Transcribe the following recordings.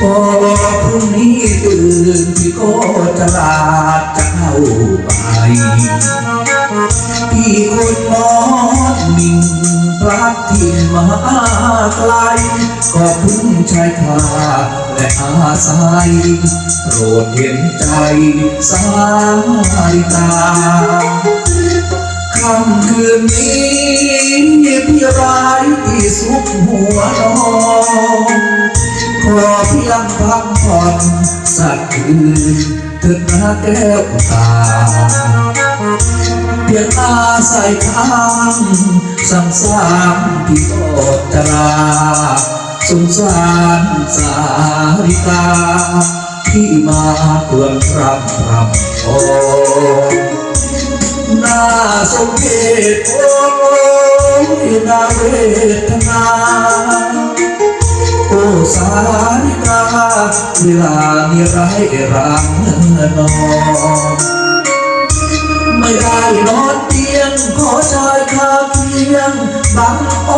พอพรุ่งนี้ตื่นพี่ก็จะลาจะเข้าไปพี่คนนอนนิ่งพลัดถิ่มาไกลก็พึ่งชายคาและอาศัยโปรดเห็นใจสายตาค่ำคืนนี้พี่ร้ายที่สุขหัวนอน ขอเพียงพักผ่อนสักคืนเถิดนะแก้วตาเพียงอาศัยทางสังสารที่โอดจราสงสารสาริกา ที่มาเตือนพรำพรำโอน่าสมเพชโอ้ยน่าเวทนา สาริกาเวลานี้ร้ายรังนอนไม่ได้นอนเตียงขอชายคาเคียงบังโอ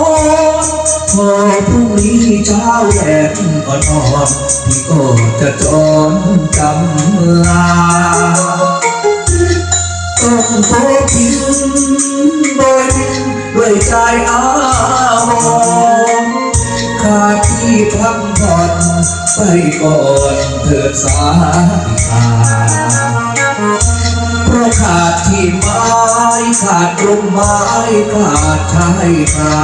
นพอพรุ่งนี้เช้าแลงก็นอนพี่ก็จะจรจำลาต้องพบพินบนด้วยใจอาวร ไปก่อนเถิดสาธิกาเพราะขาดที่ไม้ขาดลมไม้ขาดชายคา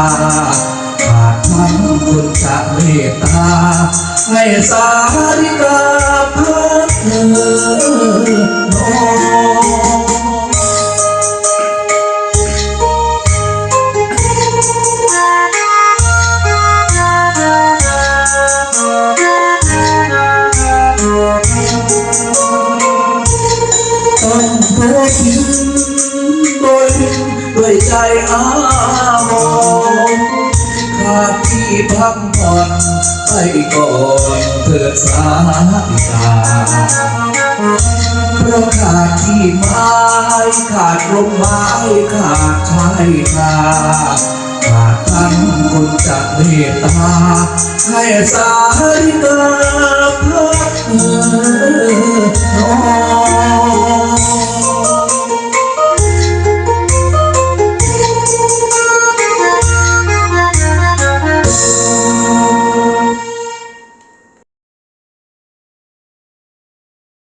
ขาดทั้งคนจะเมตตาให้สาริกา ต้องพบพินโดยด้วยใจอาวรณ์ขาดที่พักผ่อนไปก่อนเถิดสาธิกาเพราะขาดที่ไม้ขาดลมไม้ขาดชายคาขาดทั้งคนจะเมตตาให้สาริกาพัก